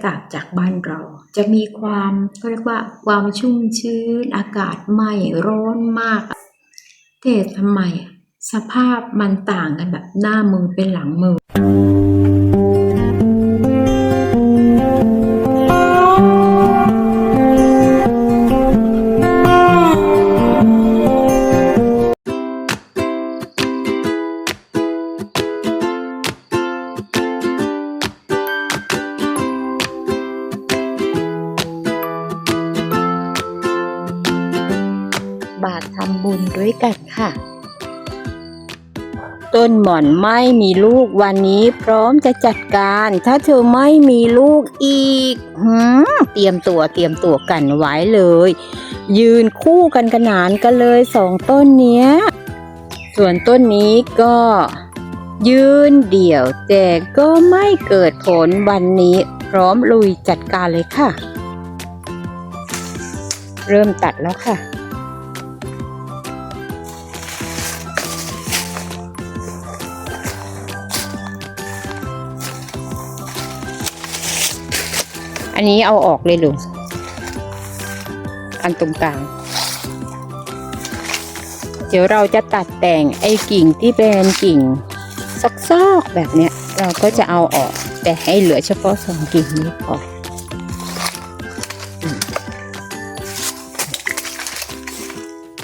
อากาศจากบ้านเรา จะมีความเขาเรียกว่าความชุ่มชื้น อากาศไม่ร้อนมาก แต่ทำไมสภาพมันต่างกันแบบหน้ามือเป็นหลังมือ ด้วยกันค่ะ ต้นหม่อนไม่มีลูกวันนี้พร้อมจะจัดการ ถ้าเธอไม่มีลูกอีกหืมเตรียมตัวเตรียมตัวกันไว้เลย ยืนคู่กันขนานกันเลยสองต้นเนี้ย ส่วนต้นนี้ก็ยืนเดี่ยวแต่ก็ไม่เกิดผลวันนี้พร้อมลุยจัดการเลยค่ะ เริ่มตัดแล้วค่ะ อันนี้เอาออกเลยลุงอันตรงกลาง เดี๋ยวเราจะตัดแต่งไอ้กิ่งที่เป็นกิ่งซอกๆแบบเนี้ย เราก็จะเอาออก แต่ให้เหลือเฉพาะสองกิ่งนี้พอ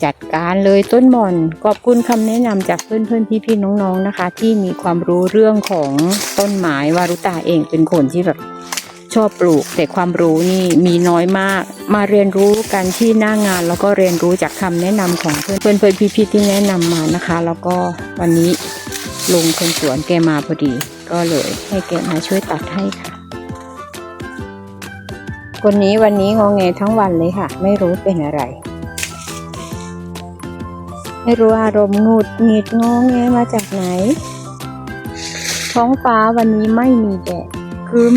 จัดการเลยต้นหม่อนขอบคุณคำแนะนำจากเพื่อนๆพี่ๆน้องๆนะคะ ที่มีความรู้เรื่องของต้นไม้วารุตาเองเป็นคนที่แบบ ชอบปลูก แต่ความรู้นี่มีน้อยมาก มาเรียนรู้กันที่หน้างาน แล้วก็เรียนรู้จากคำแนะนำของเพื่อนเพื่อนเพื่อนพี่ๆที่แนะนำมานะคะ แล้วก็วันนี้ลุงคนสวนแกมาพอดี ก็เลยให้แกมาช่วยตัดให้ค่ะ คนนี้วันนี้งอแงทั้งวันเลยค่ะ ไม่รู้เป็นอะไรไม่รู้อารมณ์หงุดหงิดงอแงมาจากไหน ท้องฟ้าวันนี้ไม่มีแดดครึ้ม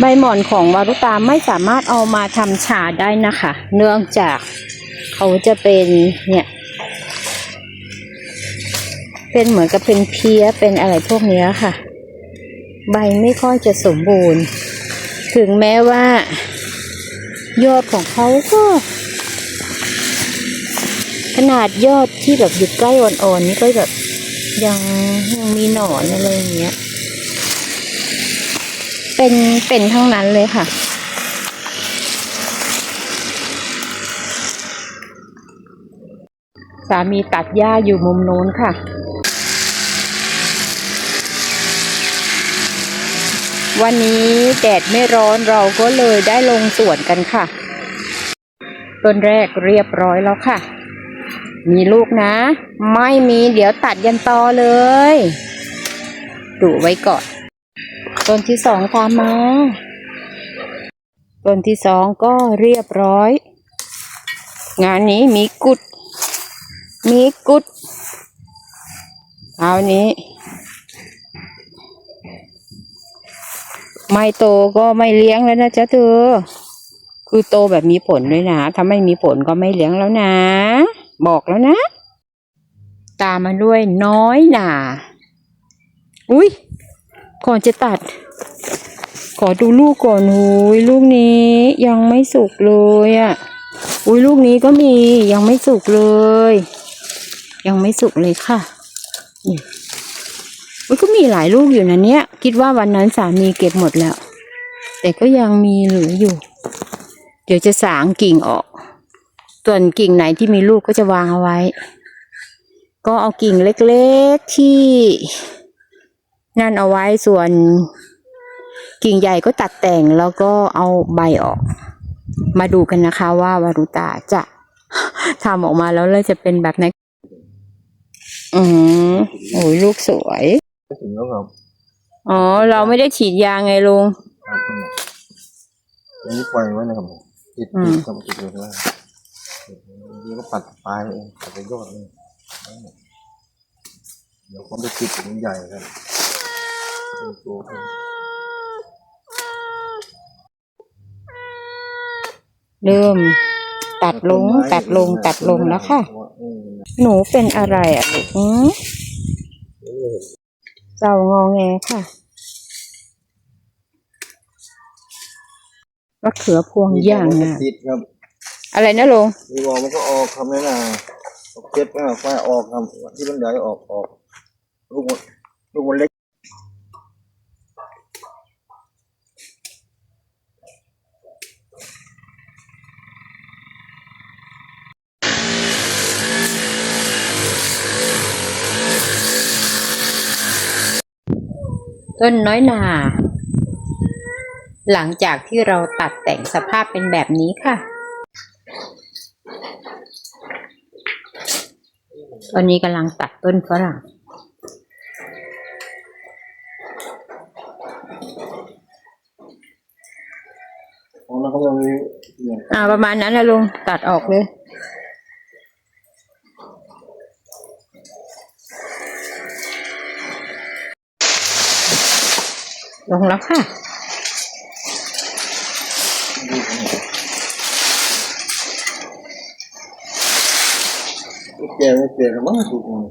ใบหม่อนของวารุตาไม่สามารถเอามาทำชาได้นะคะ เนื่องจากเขาจะเป็นเนี่ย เป็นเหมือนกับเป็นเพี้ยเป็นอะไรพวกนี้ค่ะ ใบไม่ค่อยจะสมบูรณ์ ถึงแม้ว่า ยอดของเขาก็ขนาดยอดที่แบบอยู่ใกล้อ่อนๆนี่ก็แบบยังยังมีหนอนอะไรอย่างเงี้ย เป็นเป็นทั้งนั้นเลยค่ะ สามีตัดหญ้าอยู่มุมโน้นค่ะ วันนี้แดดไม่ร้อนเราก็เลยได้ลงสวนกันค่ะ ต้นแรกเรียบร้อยแล้วค่ะ มีลูกนะ ไม่มีเดี๋ยวตัดยันตอเลย ดูไว้ก่อน ต้นที่สองตามมา ต้นที่สองก็เรียบร้อย งานนี้มีกุด มีกุดเอานี้ ไม่โตก็ไม่เลี้ยงแล้วนะจ๊ะเธอ คือโตแบบมีผลด้วยนะ ถ้าไม่มีผลก็ไม่เลี้ยงแล้วนะ บอกแล้วนะ ตามมาด้วยน้อยหนาอุ้ย ก่อนจะตัด ขอดูลูกก่อนหุยลูกนี้ยังไม่สุกเลยอะ่ะอุ้ยลูกนี้ก็มียังไม่สุกเลย ยังไม่สุกเลยค่ะนี่อุ้ยก็มีหลายลูกอยู่นะเนี้ยคิดว่าวันนั้นสามีเก็บหมดแล้ว แต่ก็ยังมีเหลืออยู่ เดี๋ยวจะสางกิ่งออก ส่วนกิ่งไหนที่มีลูกก็จะวางเอาไว้ ก็เอากิ่งเล็กๆที่ นั่นเอาไว้ส่วนกิ่งใหญ่ก็ตัดแต่งแล้วก็เอาใบออก มาดูกันนะคะว่าวารุตาจะทำออกมาแล้วเลยจะเป็นแบบไหนอืมโอ้ยลูกสวย ถึงแล้วครับอ๋อ เราไม่ได้ฉีดยาไงลุงครับอันนี้ปล่อยไว้นะครับผมติดอืติมดกับติดเลยว่านี่ก็ปัดปลายเองปัดไปยอดเลยเดี๋ยวผมจะติดถึงใหญ่ครับ เป็นตัวครับเริ่มตัดลงตัดลงตัดลงแล้วค่ะ หนูเป็นอะไรอะลูกอืมเรางอแงค่ะมะเขือพวงย่างนะอะติดครับอะไรนะลุงนี่บอกมันก็ออกคำนี้นะเจ็ดอะไฟออกครับที่มันใหญ่ออกออกลูกมันลูกมันเล็ก ต้นน้อยนา หลังจากที่เราตัดแต่งสภาพเป็นแบบนี้ค่ะ ตอนนี้กำลังตัดต้นฝรั่งของเราก็จะมีเนี่ยอ่าประมาณนั้นนะลุงตัดออกเลย ลงแล้วค่ะแก่ไม่เปลี่ยนมั้งถูกมั้ง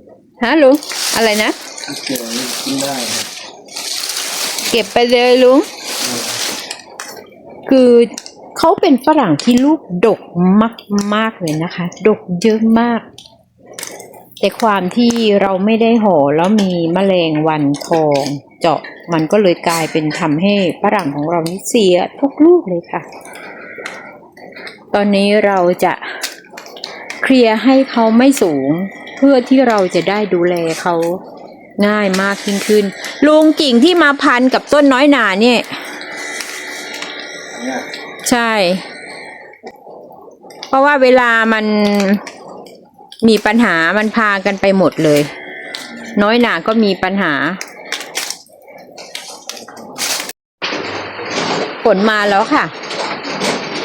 ฮะลุงอะไรนะแก่นี่กินได้ครับเก็บไปเลยลุงคือเขาเป็นฝรั่งที่ลูกดกมากๆเลยนะคะ ดกเยอะมาก แต่ความที่เราไม่ได้ห่อแล้วมีแมลงวันทอง เจาะมันก็เลยกลายเป็นทำให้ฝรั่งของเรานี่เสียทุกลูกเลยค่ะ ตอนนี้เราจะเคลียร์ให้เขาไม่สูง เพื่อที่เราจะได้ดูแลเขาง่ายมากยิ่งขึ้น ลุงกิ่งที่มาพันกับต้นน้อยหนาเนี่ยเนี่ยใช่ เพราะว่าเวลามันมีปัญหามันพากันไปหมดเลย น้อยหนาก็มีปัญหา นมาแล้วค่ะ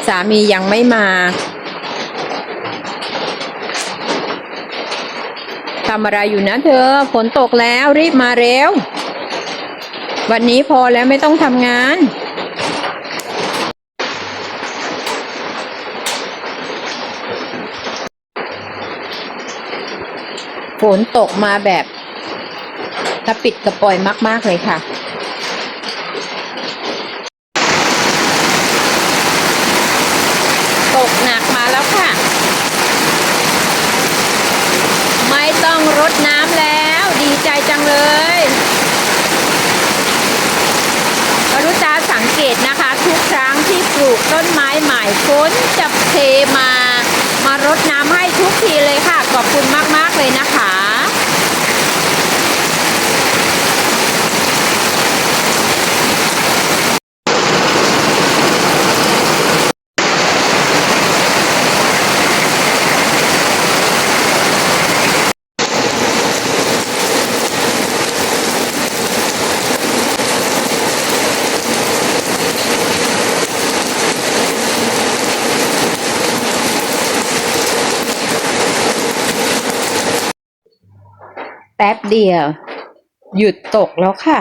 สามียังไม่มาทำอะไรอยู่นะเธอ ฝนตกแล้วรีบมาเร็ว วันนี้พอแล้วไม่ต้องทำงาน ฝนตกมาแบบกระปิดกระปอยมาก ๆ เลยค่ะ ตกหนักมาแล้วค่ะ ไม่ต้องรดน้ำแล้ว ดีใจจัง เลยวรุตาสังเกตนะคะ ทุกครั้งที่ปลูกต้นไม้ใหม่ฝนจะเทมา มารดน้ำให้ทุกทีเลยค่ะ ขอบคุณมาก ๆ เลยนะคะ แป๊บเดียว หยุดตกแล้วค่ะ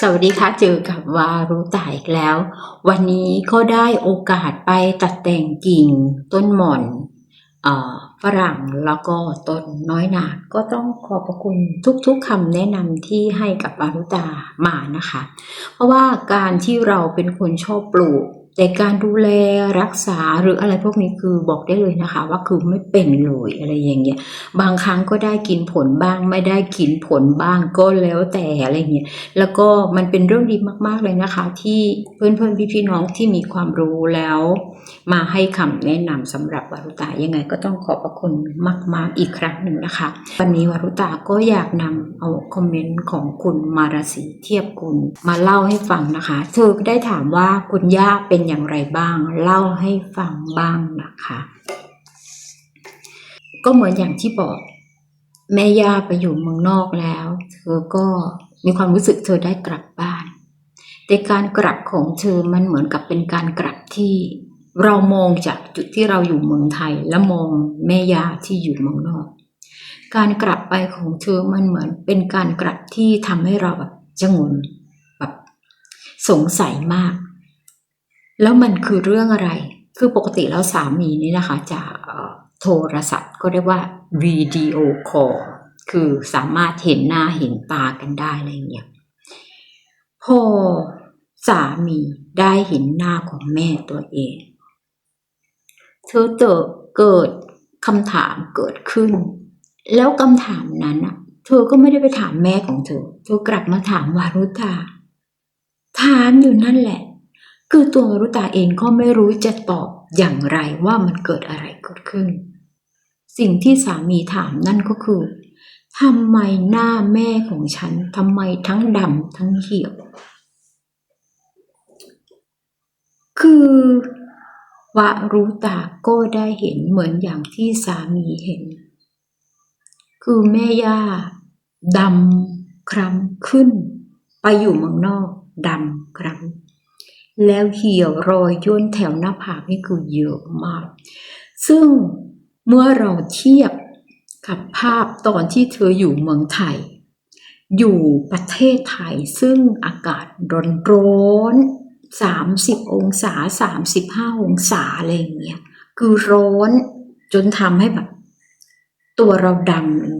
สวัสดีค่ะเจอกับวารุตาอีกแล้ว วันนี้ก็ได้โอกาสไปตัดแต่งกิ่งต้นหม่อนฝรั่งแล้วก็ต้นน้อยหนาก็ต้องขอบพระคุณทุกๆคำแนะนำที่ให้กับวารุตามานะคะ เพราะว่าการที่เราเป็นคนชอบปลูก แต่การดูแลรักษาหรืออะไรพวกนี้คือบอกได้เลยนะคะ ว่าคือไม่เป็นเลยอะไรอย่างเงี้ยบางครั้งก็ได้กินผลบ้าง ไม่ได้กินผลบ้างก็แล้วแต่อะไรเงี้ยแล้วก็มันเป็นเรื่องดีมาก ๆเลยนะคะ ที่เพื่อนๆพี่ๆน้องที่มีความรู้แล้ว มาให้คำแนะนำสำหรับวารุตายังไงก็ต้องขอบพระคุณมาก ๆ อีกครั้งหนึ่งนะคะ วันนี้วารุตาก็อยากนำเอาคอมเมนต์ของคุณมาราศีเทียบกุลมาเล่าให้ฟังนะคะ เธอก็ได้ถามว่าคุณย่าเป็นอย่างไรบ้าง เล่าให้ฟังบ้างนะคะ ก็เหมือนอย่างที่บอก แม่ย่าไปอยู่เมืองนอกแล้ว เธอก็มีความรู้สึกเธอได้กลับบ้านแต่การกลับของเธอมันเหมือนกับเป็นการกลับที่ เรามองจากจุดที่เราอยู่เมืองไทยและมองแม่ยาที่อยู่เมืองนอก การกลับไปของเธอมันเหมือนเป็นการกลับที่ทำให้เราแบบจงนแบบสงสัยมาก แล้วมันคือเรื่องอะไร คือปกติแล้วสามีนี่นะคะ จะโทรศัพท์ก็เรียกว่าวิดีโอคอลคือสามารถเห็นหน้าเห็นตากันได้อะไรอย่างเงี้ยพอสามีได้เห็นหน้าของแม่ตัวเอง เธอเจอเกิดคำถามเกิดขึ้น แล้วคำถามนั้นอะเธอก็ไม่ได้ไปถามแม่ของเธอ เธอกลับมาถามวารุตา ถามอยู่นั่นแหละ คือตัววารุตาเองก็ไม่รู้จะตอบอย่างไรว่ามันเกิดอะไรเกิดขึ้น สิ่งที่สามีถามนั่นก็คือทำไมหน้าแม่ของฉันทำไมทั้งดำทั้งเหี่ยว คือ วารุตาก็ได้เห็นเหมือนอย่างที่สามีเห็น คือแม่ย่าดำคล้ำขึ้น ไปอยู่เมืองนอกดำคล้ำแล้วเหี่ยวรอยย่นแถวหน้าผากนี่คือเยอะมาก ซึ่งเมื่อเราเทียบกับภาพตอนที่เธออยู่เมืองไทย อยู่ประเทศไทยซึ่งอากาศร้อนร้อน สามสิบองศาสามสิบห้าองศาอะไรอย่างเงี้ยคือร้อนจนทำให้แบบ ตัวเราด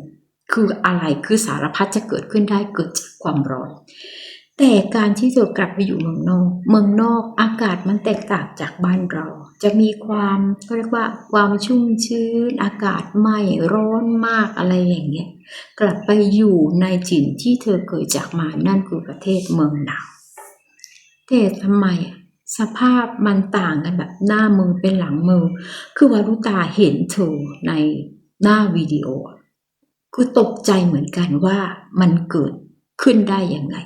ำคืออะไรคือสารพัดจะเกิดขึ้นได้เกิดจากความร้อน แต่การที่เธอกลับไปอยู่เมืองนอก เมืองนอกอากาศมันแตกต่างจากบ้านเรา จะมีความก็เรียกว่า ความชุ่มชื้น อากาศไม่ร้อนมากอะไรอย่างเงี้ยกลับไปอยู่ในถิ่นที่เธอเคยจากมานั่นคือประเทศเมืองหนาว แต่ทำไมสภาพมันต่างกันแบบหน้ามือเป็นหลังมือ คือวารุตาเห็นเธอในหน้าวิดีโออะคือตกใจเหมือนกันว่ามันเกิดขึ้นได้ยังไง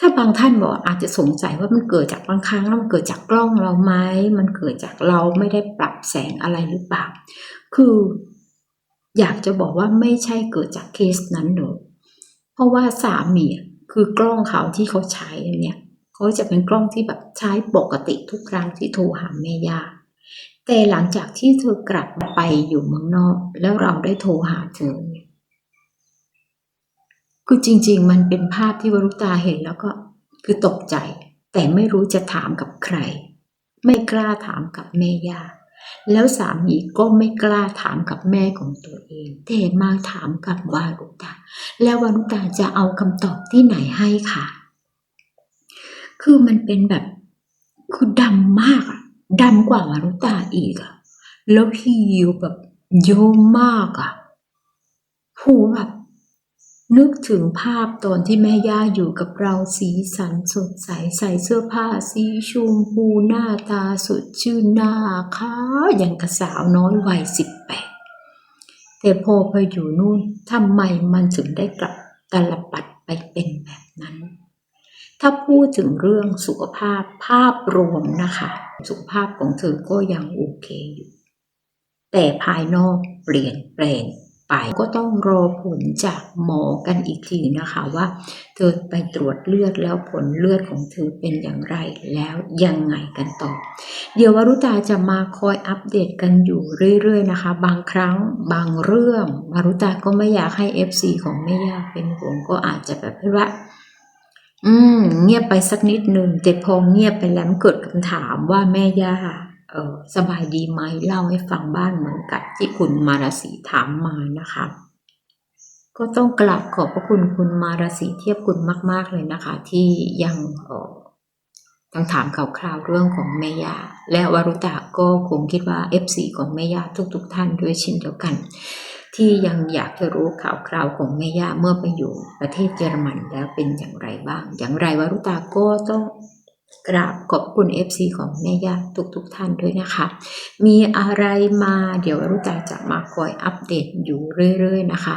ถ้าบางท่านบอกอาจจะสงสัยว่ามันเกิดจากบางครั้งแล้วมันเกิดจากกล้องเราไหมมันเกิดจากเราไม่ได้ปรับแสงอะไรหรือเปล่า คืออยากจะบอกว่าไม่ใช่เกิดจากเคสนั้นเลยเพราะว่าสามีคือกล้องเขาที่เขาใช้เนี่ย เขาจะเป็นกล้องที่แบบใช้ปกติทุกครั้งที่โทรหาแม่ย่าแต่หลังจากที่เธอกลับไปอยู่เมืองนอก แล้วเราได้โทรหาเธอคือจริง ๆ มันเป็นภาพที่วรุตาเห็นแล้วก็คือตกใจ แต่ไม่รู้จะถามกับใคร ไม่กล้าถามกับแม่ย่าแล้วสามีก็ไม่กล้าถามกับแม่ของตัวเอง แต่มาถามกับวารุตา แล้ววารุตาจะเอาคำตอบที่ไหนให้ค่ะ คือมันเป็นแบบ คือดำมากอะดำกว่าวารุตาอีกอะแล้วผิวแบบเยอะมากอะหูแบบนึกถึงภาพตอนที่แม่ย่าอยู่กับเราสีสันสดใสใส่เสื้อผ้าสีชมพูหน้าตาสดชื่นหน้าขาวอย่างกระสาวน้อยวัยสิบแปดแต่พอไปอยู่นู่นทำไมมันถึงได้กลับตลบปัดไปเป็นแบบนั้น ถ้าพูดถึงเรื่องสุขภาพภาพรวมนะคะ สุขภาพของเธอก็ยังโอเคอยู่ แต่ภายนอกเปลี่ยนแปลงไปก็ต้องรอผลจากหมอกันอีกทีนะคะว่า เธอไปตรวจเลือดแล้วผลเลือดของเธอเป็นอย่างไรแล้วยังไงกันต่อ เดี๋ยววรุตาจะมาคอยอัปเดตกันอยู่เรื่อยๆนะคะ บางครั้งบางเรื่องวรุตาก็ไม่อยากให้ FC ของแม่ยาเป็นห่วงก็อาจจะแบบว่า อืม เงียบไปสักนิดหนึ่งแต่พอเงียบไปแล้วเกิดคำถามว่าแม่ย่าเออสบายดีไหมเล่าให้ฟังบ้างเหมือนกับที่คุณมาราศีถามมานะคะ ก็ต้องกราบขอบพระคุณคุณมาราศีเทียบคุณมาก ๆเลยนะคะ ที่ยังเออยังถามข่าวคราวเรื่องของแม่ย่าและวรุตาก็คงคิดว่า FC ของแม่ย่าทุกๆท่านด้วยเช่นเดียวกัน ที่ยังอยากจะรู้ข่าวคราวของแม่ย่าเมื่อไปอยู่ประเทศเยอรมันแล้วเป็นอย่างไรบ้าง อย่างไรวรุตาก็ต้องกราบขอบคุณ FC ของแม่ย่าทุกๆทท่านด้วยนะคะ มีอะไรมาเดี๋ยววรุตาจะมาคอยอัปเดตอยู่เรื่อย ๆ นะคะ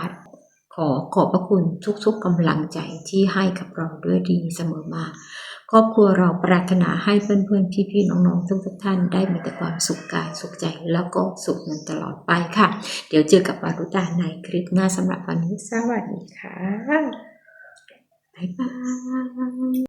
ขอขอบพระคุณทุกๆกำลังใจที่ให้กับเราด้วยดีเสมอมา ครอบครัวเราปรารถนาให้เพื่อนๆ พี่ๆ น้องๆ ทุกๆท่านได้มีแต่ความสุขกายสุขใจแล้วก็สุขเงินตลอดไปค่ะ เดี๋ยวเจอกับวารุตาในคลิปหน้าสำหรับวันนี้ สวัสดีค่ะ บ๊ายบาย